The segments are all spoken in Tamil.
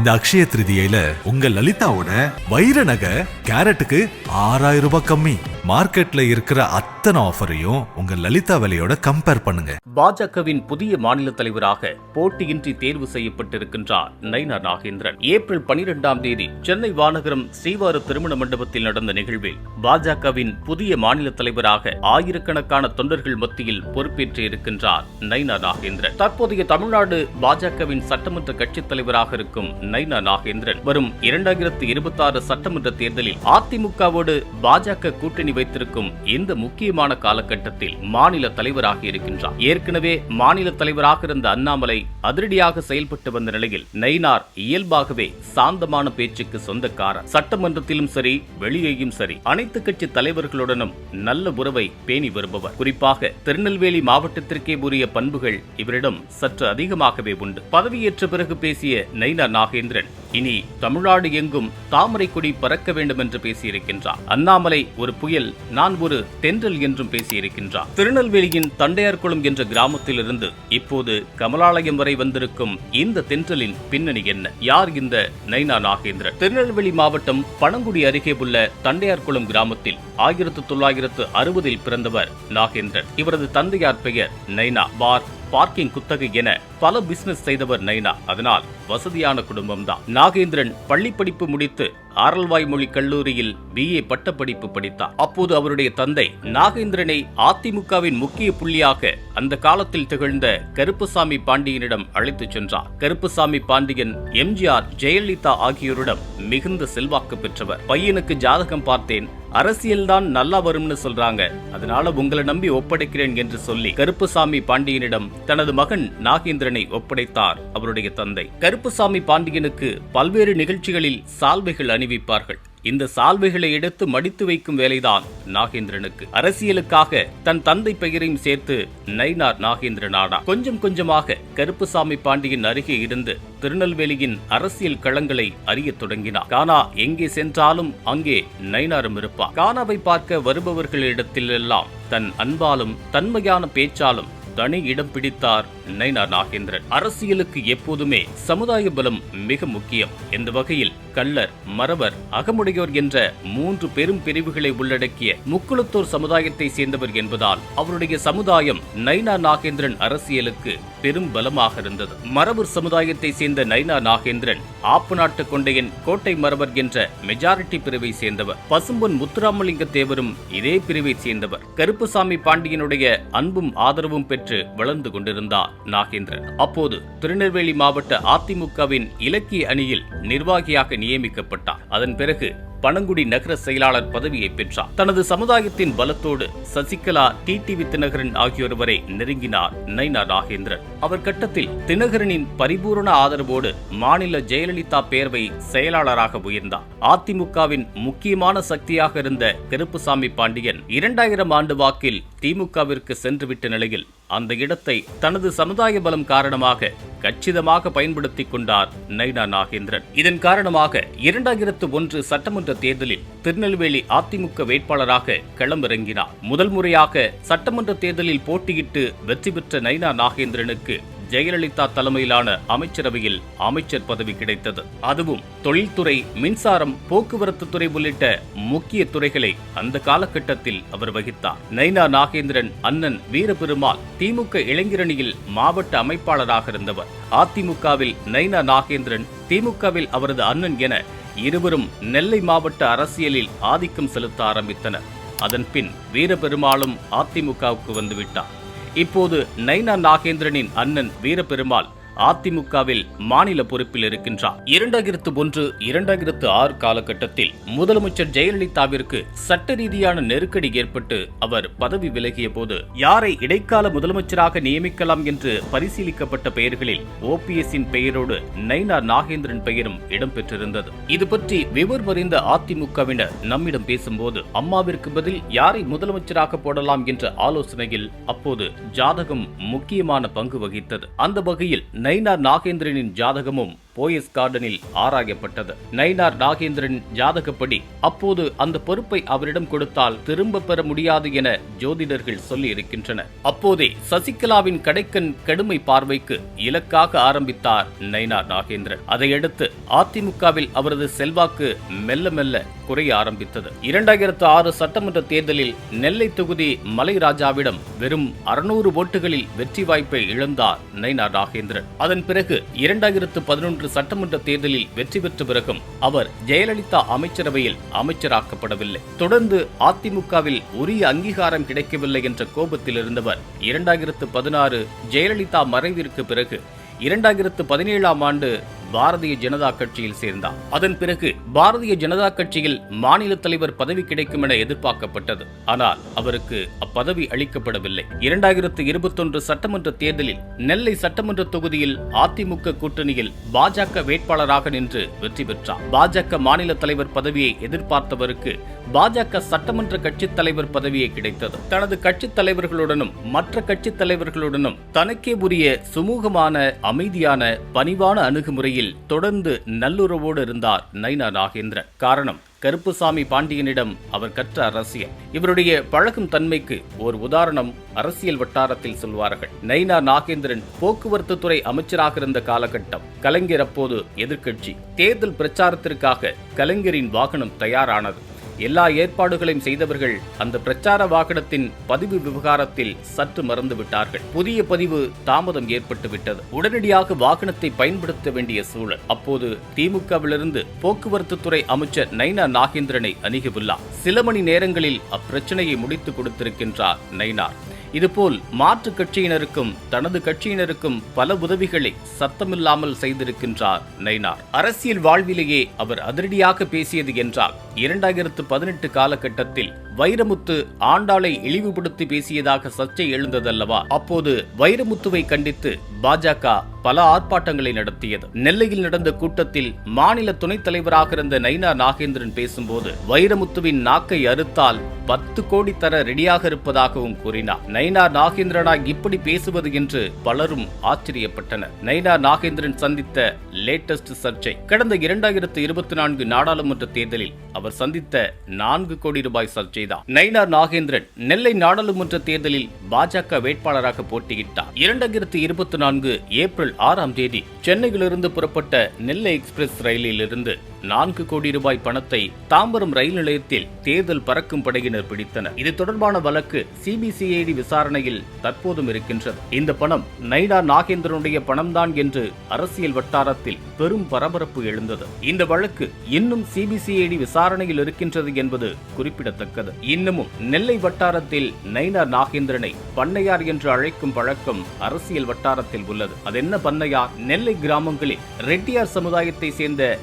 இந்த அக்ஷய திருதியில உங்க லலிதாவோட வைர நகை கேரட்டுக்கு ஆறாயிரம் ரூபாய் கம்மி. மார்க்கெட்ல இருக்கிற அத்தனை ஆஃபரையும் உங்க லலிதா விலையோட கம்பேர் பண்ணுங்க. பாஜகவின் புதிய மாநில தலைவராக போட்டியின்றி தேர்வு செய்யப்பட்டிருக்கின்றார் நைனா நாகேந்திரன். ஏப்ரல் பனிரெண்டாம் தேதி சென்னை வானகரம் ஸ்ரீவார திருமண மண்டபத்தில் நடந்த நிகழ்வில் பாஜகவின் புதிய மாநில தலைவராக ஆயிரக்கணக்கான தொண்டர்கள் மத்தியில் பொறுப்பேற்று இருக்கின்றார் நைனா நாகேந்திரன். தற்போதைய தமிழ்நாடு பாஜகவின் சட்டமன்ற கட்சித் தலைவராக இருக்கும் நைனா நாகேந்திரன் வரும் இரண்டாயிரத்தி இருபத்தி ஆறு சட்டமன்ற தேர்தலில் அதிமுகவோடு பாஜக கூட்டணி வைத்திருக்கும் இந்த முக்கிய முக்கியமான காலகட்டத்தில் மாநில தலைவராக இருக்கின்றார். ஏற்கனவே மாநில தலைவராக இருந்த அண்ணாமலை அதிரடியாக செயல்பட்டு வந்த நிலையில் நயினார் இயல்பாகவே சாந்தமான பேச்சுக்கு சொந்தக்காரர். சட்டமன்றத்திலும் சரி வெளியேயும் சரி அனைத்து கட்சி தலைவர்களுடனும் நல்ல உறவை பேணி வருபவர். குறிப்பாக திருநெல்வேலி மாவட்டத்திற்கே உரிய பண்புகள் இவரிடம் சற்று அதிகமாகவே உண்டு. பதவியேற்ற பிறகு பேசிய நைனா நாகேந்திரன் இனி தமிழ்நாடு எங்கும் தாமரை கொடி பறக்க வேண்டும் என்று பேசியிருக்கின்றார். அண்ணாமலை ஒரு புயல் நான் ஒரு தென்றல் என்றும் பேசியிருக்கின்றார். திருநெல்வேலியின் தண்டையார்குளம் என்ற கிராமத்திலிருந்து இப்போது கமலாலயம் வரை வந்திருக்கும் இந்த தென்றலின் பின்னணி என்ன? யார் இந்த நைனா நாகேந்திரன்? திருநெல்வேலி மாவட்டம் பனங்குடி அருகே உள்ள தண்டையார்குளம் கிராமத்தில் ஆயிரத்து தொள்ளாயிரத்து அறுபதில் பிறந்தவர் நாகேந்திரன். இவரது தந்தையார் பெயர் நைனா பார் பார்க்கிங் குத்தகை என பல பிசினஸ் செய்தவர் நைனா. அதனால் வசதியான குடும்பம்தான். நாகேந்திரன் பள்ளி படிப்பு முடித்து ஆரல்வாய்மொழி கல்லூரியில் பிஏ பட்டப்படிப்பு படித்தார். அப்போது அவருடைய தந்தை நாகேந்திரனை அதிமுகவின் முக்கிய புள்ளியாக அந்த காலத்தில் திகழ்ந்த கருப்புசாமி பாண்டியனிடம் அழைத்துச் சென்றார். கருப்புசாமி பாண்டியன் எம்ஜிஆர் ஜெயலலிதா ஆகியோரிடம் மிகுந்த செல்வாக்கு பெற்றவர். பையனுக்கு ஜாதகம் பார்த்தேன். அரசியல்தான் நல்லா வரும்னு சொல்றாங்க. அதனால உங்களை நம்பி ஒப்படைக்கிறேன் என்று சொல்லி கருப்புசாமி பாண்டியனிடம் தனது மகன் நாகேந்திரனை ஒப்படைத்தார் அவருடைய தந்தை. கருப்புசாமி பாண்டியனுக்கு பல்வேறு நிகழ்ச்சிகளில் சால்வைகள் அணிவிப்பார்கள். இந்த சால்வைகளை எடுத்து மடித்து வைக்கும் வேலைதான் நாகேந்திரனுக்கு. அரசியலுக்காக தன் தந்தை பெயரையும் சேர்த்து நைனார் நாகேந்திரன் ஆனா கொஞ்சம் கொஞ்சமாக கருப்புசாமி பாண்டியன் அருகே இருந்து திருநெல்வேலியின் அரசியல் களங்களை அறியத் தொடங்கினார். கானா எங்கே சென்றாலும் அங்கே நைனாரும் இருப்பார். கானாவை பார்க்க வருபவர்களிடத்திலெல்லாம் தன் அன்பாலும் தன்மையான பேச்சாலும் தனி இடம் பிடித்தார் நைனா நாகேந்திரன். அரசியலுக்கு எப்போதுமே சமுதாய பலம் மிக முக்கியம். இந்த வகையில் கள்ளர் மறவர் அகமுடையோர் என்ற மூன்று பெரும் பிரிவுகளை உள்ளடக்கிய முக்குளத்தோர் சமுதாயத்தை சேர்ந்தவர் என்பதால் அவருடைய சமுதாயம் நைனா நாகேந்திரன் அரசியலுக்கு பெரும் பலமாக இருந்தது. மரபர் சமுதாயத்தை சேர்ந்த நைனா நாகேந்திரன் ஆப்பு நாட்டு கொண்டையின் கோட்டை மரபர் என்ற மெஜாரிட்டி பிரிவை சேர்ந்தவர். பசும்பொன் முத்துராமலிங்க தேவரும் இதே பிரிவை சேர்ந்தவர். கருப்புசாமி பாண்டியனுடைய அன்பும் ஆதரவும் பெற்று வளர்ந்து கொண்டிருந்தார் நாகேந்திரன். அப்போது திருநெல்வேலி மாவட்ட அதிமுகவின் இலக்கிய அணியில் நிர்வாகியாக நியமிக்கப்பட்டார். அதன் பிறகு பனங்குடி நகர செயலாளர் பதவியை பெற்றார். தனது சமுதாயத்தின் பலத்தோடு சசிகலா டிடிவி தினகரன் ஆகியோர் வரை நெருங்கினார் நைனா நாகேந்திரன் அவர் கட்டத்தில் தினகரனின் பரிபூரண ஆதரவோடு மாநில ஜெயலலிதா பேரவை செயலாளராக உயர்ந்தார். அதிமுகவின் முக்கியமான சக்தியாக இருந்த கருப்புசாமி பாண்டியன் இரண்டாயிரம் ஆண்டு வாக்கில் திமுகவிற்கு சென்றுவிட்ட நிலையில் அந்த இடத்தை தனது சமுதாய பலம் காரணமாக கச்சிதமாக பயன்படுத்திக் கொண்டார் நைனா நாகேந்திரன். இதன் காரணமாக இரண்டாயிரத்து ஒன்று சட்டமன்ற தேர்தலில் திருநெல்வேலி அதிமுக வேட்பாளராக களமிறங்கினார். முதல் முறையாக சட்டமன்ற தேர்தலில் போட்டியிட்டு வெற்றி பெற்ற நைனா நாகேந்திரனுக்கு ஜெயலலிதா தலைமையிலான அமைச்சரவையில் அமைச்சர் பதவி கிடைத்தது. அதுவும் தொழில்துறை மின்சாரம் போக்குவரத்து துறை உள்ளிட்ட முக்கிய துறைகளை அந்த காலகட்டத்தில் அவர் வகித்தார். நைனா நாகேந்திரன் அண்ணன் வீரபெருமாள் திமுக இளைஞரணியில் மாவட்ட அமைப்பாளராக இருந்தவர். அதிமுகவில் நைனா நாகேந்திரன் திமுகவில் அவரது அண்ணன் என இருவரும் நெல்லை மாவட்ட அரசியலில் ஆதிக்கம் செலுத்த ஆரம்பித்தனர். அதன் பின் வீரபெருமாளும் அதிமுகவுக்கு வந்துவிட்டார். இப்போது நைனா நாகேந்திரனின் அண்ணன் வீரபெருமாள் அதிமுகவில் மாநில பொறுப்பில் இருக்கின்றார். இரண்டாயிரத்து ஒன்று இரண்டாயிரத்து ஆறு காலகட்டத்தில் முதலமைச்சர் ஜெயலலிதாவிற்கு சட்ட ரீதியான நெருக்கடி ஏற்பட்டு அவர் பதவி விலகிய போது யாரை இடைக்கால முதலமைச்சராக நியமிக்கலாம் என்று பரிசீலிக்கப்பட்ட பெயர்களில் ஓபிஎஸ்ஸின் பெயரோடு நைனா நாகேந்திரன் பெயரும் இடம்பெற்றிருந்தது. இது பற்றி விவர்மறிந்த அதிமுகவினர் நம்மிடம் பேசும்போது அம்மாவிற்கு பதில் யாரை முதலமைச்சராக போடலாம் என்ற ஆலோசனையில் அப்போது ஜாதகம் முக்கியமான பங்கு வகித்தது. அந்த வகையில் நயினார் நாகேந்திரனின் ஜாதகமும் போயஸ் கார்டனில் ஆராயப்பட்டது. நயினார் நாகேந்திரன் ஜாதகப்படி அப்போது அந்த பொறுப்பை அவரிடம் கொடுத்தால் திரும்ப பெற முடியாது என ஜோதிடர்கள் சொல்லி இருக்கின்றனர் அப்போதே சசிகலாவின் கடைக்கண் கடுமை பார்வைக்கு இலக்காக ஆரம்பித்தார் நயினார் நாகேந்திரன். அதையடுத்து அதிமுகவில் அவரது செல்வாக்கு மெல்ல மெல்ல குறைய ஆரம்பித்தது. இரண்டாயிரத்து ஆறு சட்டமன்ற தேர்தலில் நெல்லை தொகுதி மலைராஜாவிடம் வெறும் அறுநூறு ஓட்டுகளில் வெற்றி வாய்ப்பை இழந்தார் நயினார் நாகேந்திரன். அதன் பிறகு இரண்டாயிரத்து பதினொன்று சட்டமன்ற தேர்தலில் வெற்றி பெற்ற பிறகும் அவர் ஜெயலலிதா அமைச்சரவையில் அமைச்சராக்கப்படவில்லை. தொடர்ந்து அதிமுகவில் உரிய அங்கீகாரம் கிடைக்கவில்லை என்ற கோபத்தில் இருந்தவர் இரண்டாயிரத்து பதினாறு ஜெயலலிதா மறைவிற்கு பிறகு இரண்டாயிரத்து பதினேழாம் ஆண்டு பாரதிய ஜனதா கட்சியில் சேர்ந்தார். அதன் பிறகு பாரதிய ஜனதா கட்சியில் மாநில தலைவர் பதவி கிடைக்கும் என எதிர்பார்க்கப்பட்டது. ஆனால் அவருக்கு அப்பதவி அளிக்கப்படவில்லை. இரண்டாயிரத்து இருபத்தொன்று சட்டமன்ற தேர்தலில் நெல்லை சட்டமன்ற தொகுதியில் அதிமுக கூட்டணியில் பாஜக வேட்பாளராக நின்று வெற்றி பெற்றார். பாஜக மாநில தலைவர் பதவியை எதிர்பார்த்தவருக்கு பாஜக சட்டமன்ற கட்சித் தலைவர் பதவியை கிடைத்தது. தனது கட்சித் தலைவர்களுடனும் மற்ற கட்சித் தலைவர்களுடனும் தனக்கே உரிய சுமூகமான அமைதியான பணிவான அணுகுமுறையில் தொடர்ந்து நல்லுறவோடு இருந்தார் நைனா நாகேந்திரன் காரணம் கருப்புசாமி பாண்டியனிடம் அவர் கற்ற அரசியல் இவருடைய பழகும் தன்மைக்கு ஒரு உதாரணம் அரசியல் வட்டாரத்தில் சொல்வார்கள். நைனா நாகேந்திரன் போக்குவரத்து துறை அமைச்சராக இருந்த காலகட்டம் கலைஞர் அப்போது எதிர்க்கட்சி. தேர்தல் பிரச்சாரத்திற்காக கலைஞரின் வாகனம் தயாரானது. எல்லா ஏற்பாடுகளையும் செய்தவர்கள் அந்த பிரச்சார வாகனத்தின் பதிவு விவகாரத்தில் சற்று மறந்து விட்டார்கள் புதிய பதிவு தாமதம் ஏற்பட்டுவிட்டது. உடனடியாக வாகனத்தை பயன்படுத்த வேண்டிய சூழல். அப்போது திமுகவிலிருந்து போக்குவரத்து துறை அமைச்சர் நைனா நாகேந்திரனை அணுகியுள்ளார் சில மணி நேரங்களில் அப்பிரச்சனையை முடித்து கொடுத்திருக்கின்றார் நைனார். இதுபோல் மாற்றுக் கட்சியினருக்கும் தனது கட்சியினருக்கும் பல உதவிகளை சத்தமில்லாமல் செய்திருக்கின்றார் நைனார் அரசியல் வாழ்விலேயே அவர் அதிரடியாக பேசியது என்றால் இரண்டாயிரத்து பதினெட்டு காலகட்டத்தில் வைரமுத்து ஆண்டாளை இழிவுபடுத்தி பேசியதாக சர்ச்சை எழுந்ததல்லவா? அப்போது வைரமுத்துவை கண்டித்து பாஜக பல ஆர்ப்பாட்டங்களை நடத்தியது. நெல்லையில் நடந்த கூட்டத்தில் மாநில துணைத் தலைவராக இருந்த நைனா நாகேந்திரன் பேசும்போது வைரமுத்துவின் நாக்கை அறுத்தால் பத்து கோடி தர ரெடியாக இருப்பதாகவும் கூறினார். நைனா நாகேந்திரனா இப்படி பேசுவது என்று பலரும் ஆச்சரியப்பட்டனர். நைனா நாகேந்திரன் சந்தித்த லேட்டஸ்ட் சர்ச்சை. கடந்த இரண்டாயிரத்து இருபத்தி நான்கு நாடாளுமன்ற தேர்தலில் அவர் சந்தித்த நான்கு கோடி ரூபாய் சர்ச்சை தான் நைனார் நாகேந்திரன் நெல்லை நாடாளுமன்ற தேர்தலில் பாஜக வேட்பாளராக போட்டியிட்டார். இரண்டாயிரத்தி இருபத்தி நான்கு ஏப்ரல் ஆறாம் தேதி சென்னையிலிருந்து புறப்பட்ட நெல்லை எக்ஸ்பிரஸ் ரயிலில் இருந்து நான்கு கோடி ரூபாய் பணத்தை தாம்பரம் ரயில் நிலையத்தில் தேர்தல் பறக்கும் படையினர் பிடித்தனர். இது தொடர்பான வழக்கு சிபிசிஐடி விசாரணையில் தற்போதும் இருக்கின்றது. இந்த பணம் நைடா நாகேந்திரனுடைய பணம்தான் என்று அரசியல் வட்டாரத்தில் பெரும் பரபரப்பு எழுந்தது. இந்த வழக்கு இன்னும் சிபிசிஐடி விசாரணையில் இருக்கின்றது என்பது குறிப்பிடத்தக்கது. இன்னமும் நெல்லை வட்டாரத்தில் நைனா நாகேந்திரனை பண்ணையார் என்று அழைக்கும் பழக்கம் அரசியல் வட்டாரத்தில் உள்ளது. அதென்ன பண்ணையார் நெல்லை கிராமங்களில் ரெட்டியார் சமுதாயத்தை சேர்ந்த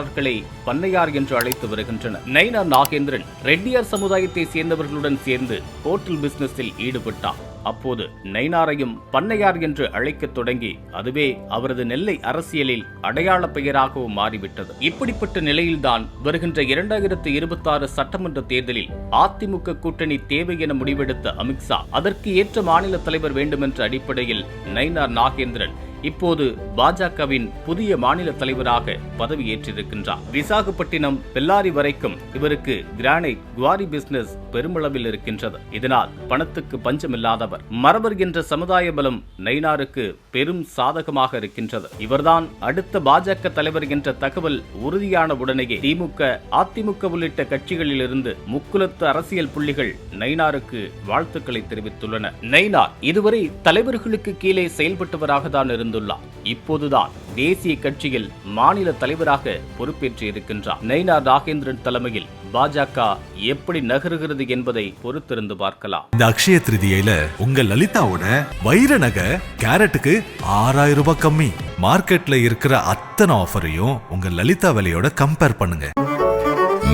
தொழிலாளர்களை பண்ணையார் என்று அழைத்து வருகின்றனர். நைனா நாகேந்திரன் ரெட்டியார் சமுதாயத்தை சேர்ந்தவர்களுடன் சேர்ந்து ஹோட்டல் பிசினஸில் ஈடுபட்டார். அப்போது நைனாரையும் பண்ணையார் என்று அழைக்கத் தொடங்கி அதுவே அவரது நெல்லை அரசியலில் அடையாள பெயராகவும் மாறிவிட்டது. இப்படிப்பட்ட நிலையில்தான் வருகின்ற இரண்டாயிரத்து இருபத்தாறு சட்டமன்ற தேர்தலில் அதிமுக கூட்டணி தேவை என முடிவெடுத்த அமித்ஷா அதற்கு ஏற்ற மாநில தலைவர் வேண்டுமென்ற அடிப்படையில் நைனார் நாகேந்திரன் இப்போது பாஜகவின் புதிய மாநில தலைவராக பதவியேற்றிருக்கின்றார். விசாகப்பட்டினம் பெல்லாரி வரைக்கும் இவருக்கு கிரானைட் குவாரி பிசினஸ் பெருமளவில் இருக்கின்றது. இதனால் பணத்துக்கு பஞ்சமில்லாதவர். மரபர் என்ற சமுதாய பலம் நைனாருக்கு பெரும் சாதகமாக இருக்கின்றது. இவர்தான் அடுத்த பாஜக தலைவர் என்ற தகவல் உறுதியான உடனேயே திமுக அதிமுக உள்ளிட்ட கட்சிகளிலிருந்து முக்குலத்து அரசியல் புள்ளிகள் நைனாருக்கு வாழ்த்துக்களை தெரிவித்துள்ளன. நைனார் இதுவரை தலைவர்களுக்கு கீழே செயல்பட்டவராக தான் இருந்துள்ளார் இப்போதுதான் தேசிய கட்சியில் மாநில தலைவராக பொறுப்பேற்று இருக்கின்றார் நைனார் நாகேந்திரன் தலைமையில் பாஜக எப்படி நகருகிறது என்பதை பொறுத்திருந்து பார்க்கலாம். இந்த அக்ஷய திருதியில உங்க லலிதாவோட வைர நகை கேரட்டுக்கு ஆறாயிரம் ரூபாய் கம்மி. மார்க்கெட்ல இருக்கிற அத்தனை ஆஃபரையும் உங்க லலிதா விலையோட கம்பேர் பண்ணுங்க.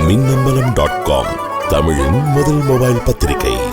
மின்னம்பலம் டாட் காம் தமிழின் முதல் மொபைல் பத்திரிகை.